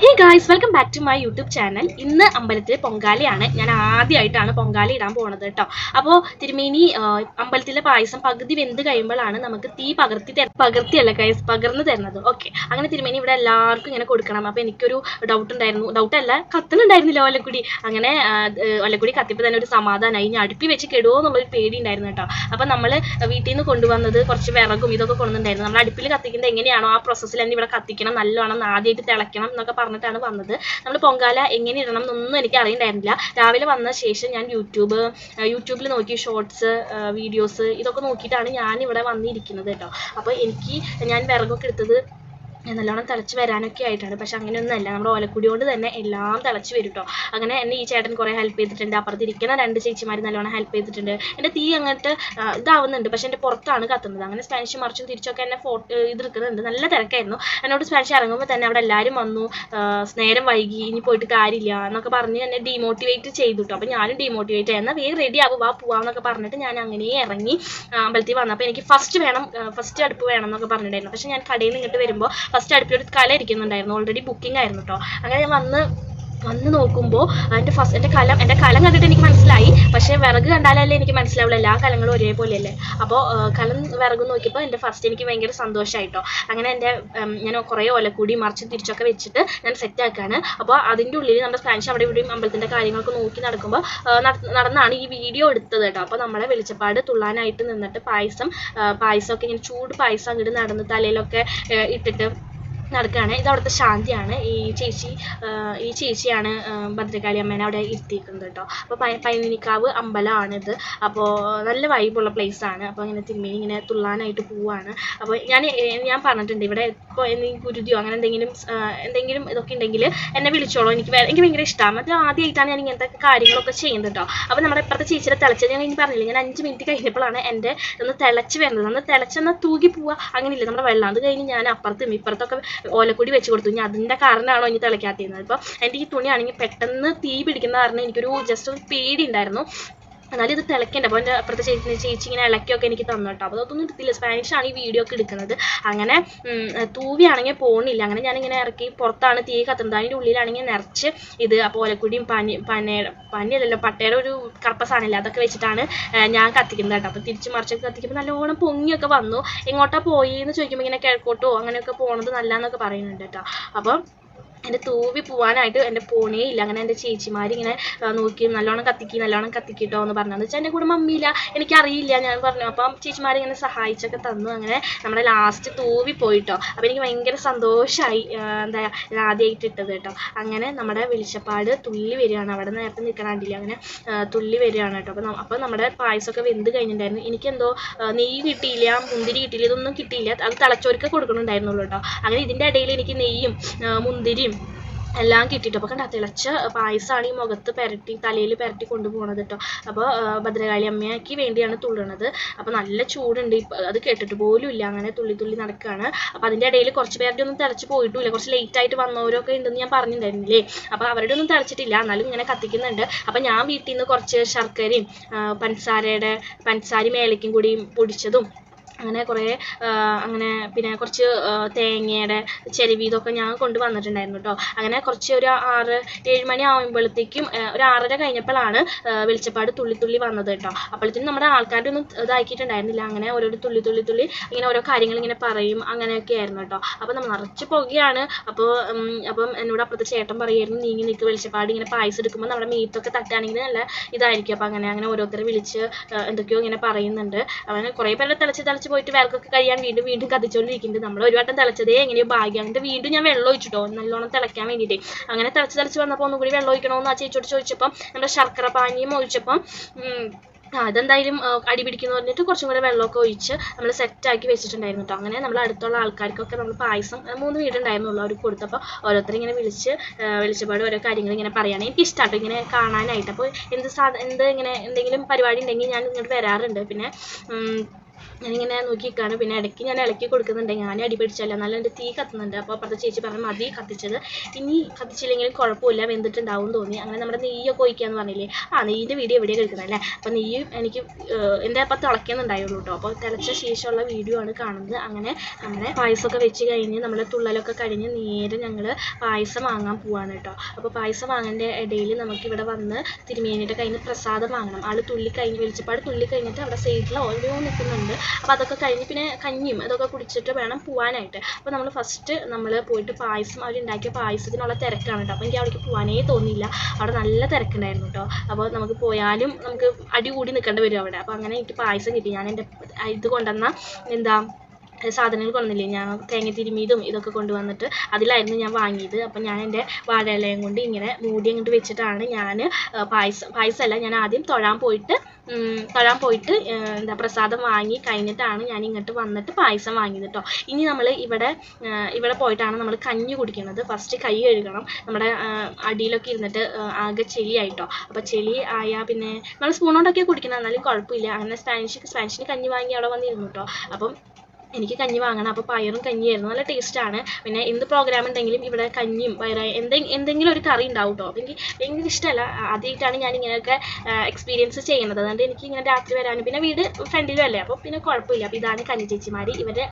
He guys welcome back to my YouTube channel ഇന്ന് അമ്പലത്തിൽ പൊങ്കാലയാണ്. ഞാൻ ആദ്യമായിട്ടാണ് പൊങ്കാല ഇടാൻ പോണത് കേട്ടോ. അപ്പോൾ തിരുമേനി അമ്പലത്തിലെ പായസം പകുതി വെന്ത് കഴിയുമ്പോഴാണ് നമുക്ക് തീ പകർത്തി തര പകർത്തിയല്ല ഗൈസ് പകർന്നു തരുന്നത്. ഓക്കെ അങ്ങനെ തിരുമേനി ഇവിടെ എല്ലാവർക്കും ഇങ്ങനെ കൊടുക്കണം. അപ്പോൾ എനിക്കൊരു ഡൗട്ട് ഉണ്ടായിരുന്നു. ഡൗട്ടല്ല കത്തുന്നുണ്ടായിരുന്നില്ല ഒലക്കുടി അങ്ങനെ ഒലക്കുടി കത്തിപ്പോൾ തന്നെ ഒരു സമാധാനമായി ഇനി അടുപ്പി വെച്ച് കെടുവോ എന്നുള്ളൊരു പേടി ഉണ്ടായിരുന്നു കേട്ടോ. അപ്പോൾ നമ്മൾ വീട്ടിൽ നിന്ന് കൊണ്ടുവന്നത് കുറച്ച് വിറകും ഇതൊക്കെ കൊണ്ടുവന്നിട്ടുണ്ടായിരുന്നു. നമ്മൾ അടുപ്പിൽ കത്തിക്കുന്നത് എങ്ങനെയാണോ ആ പ്രോസസ്സിൽ തന്നെ ഇവിടെ കത്തിക്കണം നല്ലോണം ആദ്യമായിട്ട് തിളയ്ക്കണം എന്നൊക്കെ പറഞ്ഞിട്ടാണ് വന്നത്. നമ്മൾ പൊങ്കാല എങ്ങനെ ഇടണം എന്നൊന്നും എനിക്ക് അറിയണ്ടായിരുന്നില്ല. രാവിലെ വന്ന ശേഷം ഞാൻ യൂട്യൂബ് യൂട്യൂബിൽ നോക്കി ഷോർട്സ് വീഡിയോസ് ഇതൊക്കെ നോക്കിയിട്ടാണ് ഞാൻ ഇവിടെ വന്നിരിക്കുന്നത് കേട്ടോ. അപ്പോൾ എനിക്ക് ഞാൻ വിറകൊക്കെ എടുത്തത് നല്ലോണം തിളച്ച് വരാനൊക്കെ ആയിട്ടാണ്. പക്ഷെ അങ്ങനെയൊന്നുമല്ല നമ്മുടെ ഓലക്കുടി കൊണ്ട് തന്നെ എല്ലാം തിളച്ച് വരും കേട്ടോ അങ്ങനെ എന്നെ ഈ ചേട്ടൻ കുറേ ഹെൽപ്പ് ചെയ്തിട്ടുണ്ട്. അപ്പുറത്തിരിക്കുന്ന രണ്ട് ചേച്ചിമാർ നല്ലോണം ഹെൽപ്പ് ചെയ്തിട്ടുണ്ട്. എന്റെ തീ അങ്ങോട്ട് ഇതാവുന്നുണ്ട്. പക്ഷെ എന്റെ പുറത്താണ് കത്തുന്നത്. അങ്ങനെ സ്പാനിഷ് മറിച്ചും തിരിച്ചൊക്കെ എന്നെ ഫോട്ടോ ഇതെടുക്കുന്നുണ്ട് നല്ല തിരക്കായിരുന്നു. എന്നോട് സ്പാനിഷ് ഇറങ്ങുമ്പോൾ തന്നെ അവിടെ എല്ലാവരും വന്നു. നേരം വൈകി. ഇനി പോയിട്ട് കാര്യമില്ല എന്നൊക്കെ പറഞ്ഞ് എന്നെ ഡീമോട്ടിവേറ്റ് ചെയ്തു കേട്ടോ അപ്പോൾ ഞാനും ഡീമോട്ടിവേറ്റ് ആയി. എന്നാൽ വേഗം റെഡി ആവും. വാ പോവാന്നൊക്കെ പറഞ്ഞിട്ട് ഞാൻ അങ്ങനെ ഇറങ്ങി അമ്പലത്തിൽ അമ്പലത്തിൽ വന്നപ്പോൾ എനിക്ക് ഫസ്റ്റ് വേണം ഫസ്റ്റ് അടുപ്പ് വേണം എന്നൊക്കെ പറഞ്ഞിട്ടുണ്ടായിരുന്നു. പക്ഷെ ഞാൻ കടയിൽ നിന്ന് ഇങ്ങോട്ട് വരുമ്പോൾ ഫസ്റ്റ് അടുപ്പിൽ ഒരു കല ഇരിക്കുന്നുണ്ടായിരുന്നു. ഓൾറെഡി ബുക്കിംഗ് ആയിരുന്നു കേട്ടോ അങ്ങനെ ഞാൻ വന്ന് വന്ന് നോക്കുമ്പോൾ എന്റെ ഫസ്റ്റ് എന്റെ കലം എന്റെ കലം കണ്ടിട്ട് എനിക്ക് മനസ്സിലായി. പക്ഷേ വിറക് കണ്ടാലല്ലേ എനിക്ക് മനസ്സിലാവുള്ളൂ. എല്ലാ കലങ്ങളും ഒരേപോലെയല്ലേ? അപ്പോൾ കലം വിറകും നോക്കിയപ്പോൾ എന്റെ ഫസ്റ്റ് എനിക്ക് ഭയങ്കര സന്തോഷമായിട്ടോ അങ്ങനെ എന്റെ ഞാൻ കുറേ ഓലക്കൂടി മറിച്ച് തിരിച്ചൊക്കെ വെച്ചിട്ട് ഞാൻ സെറ്റ് ആക്കാണ്. അപ്പോൾ അതിന്റെ ഉള്ളിൽ നമ്മുടെ സ്പാനിഷ് അവിടെ ഇവിടെയും അമ്പലത്തിന്റെ കാര്യങ്ങളൊക്കെ നോക്കി നടക്കുമ്പോൾ നടന്നാണ് ഈ വീഡിയോ എടുത്തത് കേട്ടോ. അപ്പോൾ നമ്മളെ വെളിച്ചപ്പാട് തുള്ളാനായിട്ട് നിന്നിട്ട് പായസം പായസമൊക്കെ ഇങ്ങനെ ചൂട് പായസം അങ്ങോട്ട് നടന്ന് തലയിലൊക്കെ ഇട്ടിട്ട് നടക്കുകയാണ് ഇത് അവിടുത്തെ ശാന്തിയാണ്. ഈ ചേച്ചി ഈ ചേച്ചിയാണ് ഭദ്രകാളി അമ്മേനെ അവിടെ ഇരുത്തിയിരിക്കുന്നത് കേട്ടോ. അപ്പോൾ പൈനിക്കാവ് അമ്പലമാണിത്. അപ്പോൾ നല്ല വൈബുള്ള ആണ്. അപ്പോൾ ഇങ്ങനെ തിരുമേനി ഇങ്ങനെ തുള്ളാനായിട്ട് പോവാണ്. അപ്പോൾ ഞാൻ ഞാൻ പറഞ്ഞിട്ടുണ്ട് ഇവിടെ ഇപ്പോൾ എന്തെങ്കിലും ഗുരുതിയോ അങ്ങനെ എന്തെങ്കിലും എന്തെങ്കിലും ഇതൊക്കെ ഉണ്ടെങ്കിൽ എന്നെ വിളിച്ചോളൂ. എനിക്ക് എനിക്ക് ഭയങ്കര ഇഷ്ടമാണ് അത് ആദ്യമായിട്ടാണ് ഞാൻ ഇങ്ങനത്തെ കാര്യങ്ങളൊക്കെ ചെയ്യുന്നത് കേട്ടോ. അപ്പോൾ നമ്മുടെ ഇപ്പുറത്തെ ചേച്ചിയുടെ തിളച്ചത് ഞാൻ ഇനി പറഞ്ഞില്ല ഞാൻ അഞ്ച് മിനിറ്റ് കഴിഞ്ഞപ്പോഴാണ് എന്റെ ഒന്ന് തിളച്ച് വരുന്നത്. ഒന്ന് തിളച്ചെന്നാൽ തൂകി പോവുക അങ്ങനെയില്ല നമ്മുടെ വെള്ളം അത് കഴിഞ്ഞ് ഞാൻ അപ്പുറത്തും ഇപ്പുറത്തൊക്കെ ഓലക്കൊടി വെച്ച് കൊടുത്തു. ഇനി അതിന്റെ കാരണമാണോ ഇനി തിളയ്ക്കാത്തിരുന്നത് അപ്പോൾ എന്റെ ഈ തുണിയാണെങ്കിൽ പെട്ടെന്ന് തീ പിടിക്കുന്ന കാരണം എനിക്കൊരു ജസ്റ്റ് ഒരു പേടി ഉണ്ടായിരുന്നു. എന്നാലും ഇത് തിളക്കേണ്ട. അപ്പോൾ എന്റെ അപ്പുറത്തെ ചേച്ചി ചേച്ചി ഇങ്ങനെ ഇളക്കിയൊക്കെ എനിക്ക് തന്നു കേട്ടോ. അപ്പോൾ അതൊന്നും എടുത്തില്ല സ്പാനിഷ് ആണ് ഈ വീഡിയോ ഒക്കെ എടുക്കുന്നത്. അങ്ങനെ തൂവിയാണെങ്കിൽ പോണില്ല. അങ്ങനെ ഞാനിങ്ങനെ ഇറക്കി പുറത്താണ് തീ കത്തുന്നത്. അതിന്റെ ഉള്ളിലാണെങ്കിൽ നിറച്ച് ഇത് അപ്പോൾ ഓലക്കുടിയും പനി പനി പനിയല്ലല്ലോ പട്ടയുടെ ഒരു കറുപ്പ സാധനമില്ല അതൊക്കെ വെച്ചിട്ടാണ് ഞാൻ കത്തിക്കുന്നത് കേട്ടോ. അപ്പോൾ തിരിച്ച് മറിച്ചൊക്കെ കത്തിക്കുമ്പോൾ നല്ലോണം പൊങ്ങിയൊക്കെ വന്നു. എങ്ങോട്ടാ പോയി എന്ന് ചോദിക്കുമ്പോൾ ഇങ്ങനെ കിഴക്കോട്ടോ അങ്ങനെയൊക്കെ പോണത് നല്ലതെന്നൊക്കെ പറയുന്നുണ്ട് കേട്ടോ. അപ്പം എന്റെ തൂവി പോവാനായിട്ട് എന്റെ പോണേ ഇല്ല. അങ്ങനെ എന്റെ ചേച്ചിമാരിങ്ങനെ നോക്കി നല്ലോണം കത്തിക്കി നല്ലോണം കത്തിക്കിട്ടോ എന്ന് പറഞ്ഞത് വെച്ചാൽ എന്റെ കൂടെ മമ്മിയില്ല. എനിക്കറിയില്ല ഞാൻ പറഞ്ഞു. അപ്പം ചേച്ചിമാർ ഇങ്ങനെ സഹായിച്ചൊക്കെ തന്നു. അങ്ങനെ നമ്മുടെ ലാസ്റ്റ് തൂവി പോയിട്ടോ. അപ്പം എനിക്ക് ഭയങ്കര സന്തോഷമായി എന്താ ആദ്യമായിട്ട് ഇട്ടത് കേട്ടോ. അങ്ങനെ നമ്മുടെ വെളിച്ചപ്പാട് തുള്ളി വരികയാണ്. അവിടെ നേരത്തെ നിൽക്കണാണ്ടില്ല അങ്ങനെ തുള്ളി വരികയാണ് കേട്ടോ. അപ്പം അപ്പോൾ നമ്മുടെ പായസമൊക്കെ വെന്ത് കഴിഞ്ഞിട്ടുണ്ടായിരുന്നു. എനിക്കെന്തോ നെയ്യ് കിട്ടിയില്ല മുന്തിരി കിട്ടിയില്ല ഇതൊന്നും കിട്ടിയില്ല. അത് തിളച്ചോർക്ക് കൊടുക്കണുണ്ടായിരുന്നുള്ളൂ കേട്ടോ. അങ്ങനെ ഇതിന്റെ ഇടയിൽ എനിക്ക് നെയ്യും മുന്തിരിയും എല്ലാം കിട്ടിയിട്ട്. അപ്പോൾ കണ്ട തിളച്ച പായസമാണ് ഈ മുഖത്ത് പെരട്ടി തലയിൽ പെരട്ടി കൊണ്ടുപോകണത് കേട്ടോ അപ്പോൾ ഭദ്രകാളി അമ്മയ്ക്ക് വേണ്ടിയാണ് തുള്ളണത് അപ്പോൾ നല്ല ചൂടുണ്ട്. അത് കേട്ടിട്ട് പോലും ഇല്ല. അങ്ങനെ തുള്ളി തുള്ളി നടക്കുകയാണ് അപ്പോൾ അതിന്റെ ഇടയിൽ കുറച്ച് പേരുടെ ഒന്നും തിളച്ച് പോയിട്ടില്ല. കുറച്ച് ലേറ്റ് ആയിട്ട് വന്നവരൊക്കെ ഉണ്ടെന്ന് ഞാൻ പറഞ്ഞിട്ടുണ്ടായിരുന്നില്ലേ? അപ്പോൾ അവരുടെ ഒന്നും തിളച്ചിട്ടില്ല. എന്നാലും ഇങ്ങനെ കത്തിക്കുന്നുണ്ട്. അപ്പോൾ ഞാൻ വീട്ടിൽ നിന്ന് കുറച്ച് ശർക്കരയും പഞ്ചസാരയുടെ പഞ്ചസാരയും ഏലക്കും കൂടി പൊടിച്ചതും അങ്ങനെ കുറേ അങ്ങനെ പിന്നെ കുറച്ച് തേങ്ങയുടെ ചെരുവി ഇതൊക്കെ ഞാൻ കൊണ്ടുവന്നിട്ടുണ്ടായിരുന്നു കേട്ടോ അങ്ങനെ കുറച്ച് ഒരു ആറ് ഏഴ് മണി ആകുമ്പോഴത്തേക്കും ഒരു ആറര കഴിഞ്ഞപ്പോഴാണ് വെളിച്ചപ്പാട് തുള്ളി തുള്ളി വന്നത് കേട്ടോ അപ്പോഴത്തേക്കും നമ്മുടെ ആൾക്കാരുടെ ഒന്നും ഇതാക്കിയിട്ടുണ്ടായിരുന്നില്ല. അങ്ങനെ ഓരോരോ തുള്ളി തുള്ളി തുള്ളി ഇങ്ങനെ ഓരോ കാര്യങ്ങൾ ഇങ്ങനെ പറയും അങ്ങനെയൊക്കെ ആയിരുന്നു കേട്ടോ അപ്പോൾ നമ്മൾ നിറച്ച് പുകയാണ് അപ്പോൾ അപ്പം എന്നോട് അപ്പുറത്തെ ചേട്ടൻ പറയായിരുന്നു നീങ്ങി നിൽക്കുക വെളിച്ചപ്പാട് ഇങ്ങനെ പായസം എടുക്കുമ്പോൾ നമ്മുടെ മീത്തൊക്കെ തട്ടുകയാണെങ്കിൽ നല്ല ഇതായിരിക്കും. അപ്പോൾ അങ്ങനെ അങ്ങനെ ഓരോരുത്തരെ വിളിച്ച് എന്തൊക്കെയോ ഇങ്ങനെ പറയുന്നുണ്ട്. അങ്ങനെ കുറേ പേരെ തിളച്ച് തിളച്ച് പോയിട്ട് വിളക്കൊക്കെ കഴിയാൻ വീണ്ടും വീണ്ടും കത്തിച്ചുകൊണ്ടിരിക്കുന്നുണ്ട് നമ്മൾ ഒരു വട്ടം തിളച്ചതേ എങ്ങനെയോ ഭാഗ്യം. എന്നിട്ട് വീണ്ടും ഞാൻ വെള്ളം ഒഴിച്ചിട്ടോ? നല്ലോണം തിളയ്ക്കാൻ വേണ്ടിയിട്ട്. അങ്ങനെ തിളച്ച് തിളച്ച് വന്നപ്പോൾ ഒന്നുകൂടി വെള്ളം ഒഴിക്കണമെന്ന് ആ ചേച്ചിയോട് ചോദിച്ചപ്പം നമ്മുടെ ശർക്കര പാനിയും ഒഴിച്ചപ്പം അതെന്തായാലും അടി പിടിക്കുന്നു പറഞ്ഞിട്ട് കുറച്ചും കൂടെ വെള്ളമൊക്കെ ഒഴിച്ച് നമ്മൾ സെറ്റാക്കി വെച്ചിട്ടുണ്ടായിരുന്നു കേട്ടോ അങ്ങനെ നമ്മൾ അടുത്തുള്ള ആൾക്കാർക്കൊക്കെ നമ്മൾ പായസം മൂന്ന് വീടുണ്ടായിരുന്നുള്ളൂ അവർക്ക് കൊടുത്തപ്പോൾ ഓരോരുത്തർ ഇങ്ങനെ വിളിച്ച് വിളിച്ചപാട് ഓരോ കാര്യങ്ങൾ ഇങ്ങനെ പറയുകയാണ് എനിക്ക് ഇഷ്ടമാണ് ഇങ്ങനെ കാണാനായിട്ട്. അപ്പോൾ എന്ത് സാധ എന്ത് ഇങ്ങനെ എന്തെങ്കിലും പരിപാടി ഉണ്ടെങ്കിൽ ഞാൻ ഇങ്ങോട്ട് വരാറുണ്ട്. പിന്നെ ഞാനിങ്ങനെ നോക്കി നിൽക്കുകയാണ് പിന്നെ ഇടയ്ക്ക് ഞാൻ ഇളക്കി കൊടുക്കുന്നുണ്ട്. ഞാൻ അടി പിടിച്ചല്ല? നല്ല എന്റെ തീ കത്തുന്നുണ്ട്. അപ്പോൾ അപ്പുറത്തെ ചേച്ചി പറഞ്ഞു മതി കത്തിച്ചത്. ഇനി കത്തിച്ചില്ലെങ്കിലും കുഴപ്പമില്ല വെന്തിട്ടുണ്ടാവും തോന്നി. അങ്ങനെ നമ്മുടെ നെയ്യൊക്കെ ഒഴിക്കാന്ന് പറഞ്ഞില്ലേ? ആ നെയ്യിന്റെ വീഡിയോ എവിടെയാണ് എടുക്കുന്നത് അല്ലേ? അപ്പോൾ നെയ്യ് എനിക്ക് എന്റെ അപ്പം തിളയ്ക്കുന്നുണ്ടായുള്ളൂ കേട്ടോ. അപ്പോൾ തിളച്ച ശേഷമുള്ള വീഡിയോ ആണ് കാണുന്നത്. അങ്ങനെ നമ്മുടെ പായസമൊക്കെ വെച്ച് കഴിഞ്ഞ് നമ്മുടെ തുള്ളലൊക്കെ കഴിഞ്ഞ് നേരെ ഞങ്ങൾ പായസം വാങ്ങാൻ പോവാണ് കേട്ടോ. അപ്പോൾ പായസം വാങ്ങേണ്ട ഇടയിൽ നമുക്ക് ഇവിടെ വന്ന് തിരുമേനിയുടെ കയ്യിൽ പ്രസാദം വാങ്ങണം. ആൾ തുള്ളി കഴിഞ്ഞ് വെളിച്ചപ്പാട് തുള്ളി കഴിഞ്ഞിട്ട് അവിടെ സൈഡിൽ ഓരോ നിൽക്കുന്നുണ്ട്. അപ്പോൾ അതൊക്കെ കഴിഞ്ഞ് പിന്നെ കഞ്ഞിയും അതൊക്കെ കുടിച്ചിട്ട് വേണം പോവാനായിട്ട്. അപ്പോൾ നമ്മൾ ഫസ്റ്റ് നമ്മൾ പോയിട്ട് പായസം അവർ ഉണ്ടാക്കിയ പായസത്തിനുള്ള തിരക്കാണ് കേട്ടോ അപ്പോൾ എനിക്ക് അവിടേക്ക് പോകാനേ തോന്നിയില്ല. അവിടെ നല്ല തിരക്കുണ്ടായിരുന്നു കേട്ടോ അപ്പോൾ നമുക്ക് പോയാലും നമുക്ക് അടി കൂടി നിൽക്കേണ്ടി വരും അവിടെ. അപ്പോൾ അങ്ങനെ എനിക്ക് പായസം കിട്ടി. ഞാൻ എന്റെ ഇത് കൊണ്ടുവന്ന എന്താ സാധനങ്ങൾ കൊണ്ടുവന്നില്ലേ? ഞാൻ തേങ്ങ തിരുമിയതും ഇതൊക്കെ കൊണ്ടുവന്നിട്ട് അതിലായിരുന്നു ഞാൻ വാങ്ങിയത്. അപ്പം ഞാൻ എന്റെ വാഴയിലയും കൊണ്ട് ഇങ്ങനെ മൂടി അങ്ങോട്ട് വെച്ചിട്ടാണ് ഞാൻ പായസം പായസമല്ല ഞാൻ ആദ്യം തൊഴാൻ പോയിട്ട് തൊഴാൻ പോയിട്ട് എന്താ പ്രസാദം വാങ്ങി കഴിഞ്ഞിട്ടാണ് ഞാൻ ഇങ്ങോട്ട് വന്നിട്ട് പായസം വാങ്ങിയത് കേട്ടോ ഇനി നമ്മൾ ഇവിടെ ഇവിടെ പോയിട്ടാണ് നമ്മൾ കഞ്ഞി കുടിക്കുന്നത്. ഫസ്റ്റ് കൈ കഴുകണം. നമ്മുടെ അടിയിലൊക്കെ ഇരുന്നിട്ട് ആകെ ചെളിയായിട്ടോ. അപ്പോൾ ചെളി ആയാൽ പിന്നെ നമ്മൾ സ്പൂണോണ്ടൊക്കെ കുടിക്കണം എന്നാലും കുഴപ്പമില്ല. അങ്ങനെ സ്പാനിഷ് സ്പാനിഷിന് കഞ്ഞി വാങ്ങി അവിടെ വന്നിരുന്നു കേട്ടോ അപ്പം എനിക്ക് കഞ്ഞി വാങ്ങണം. അപ്പോൾ പയറും കഞ്ഞിയായിരുന്നു. നല്ല ടേസ്റ്റാണ് പിന്നെ എന്ത് പ്രോഗ്രാം ഉണ്ടെങ്കിലും ഇവിടെ കഞ്ഞിയും പയറ് എന്തെ എന്തെങ്കിലും ഒരു കറി ഉണ്ടാവും കേട്ടോ എനിക്ക് ഭയങ്കര ഇഷ്ടമല്ല ആദ്യമായിട്ടാണ് ഞാൻ ഇങ്ങനെയൊക്കെ എക്സ്പീരിയൻസ് ചെയ്യുന്നത്. അതുകൊണ്ട് എനിക്ക് ഇങ്ങനെ രാത്രി വരാനും പിന്നെ വീട് ഫ്രണ്ടിലും അല്ലേ? അപ്പോൾ പിന്നെ കുഴപ്പമില്ല. അപ്പോൾ ഇതാണ് കഞ്ഞി ചേച്ചിമാർ ഇവരുടെ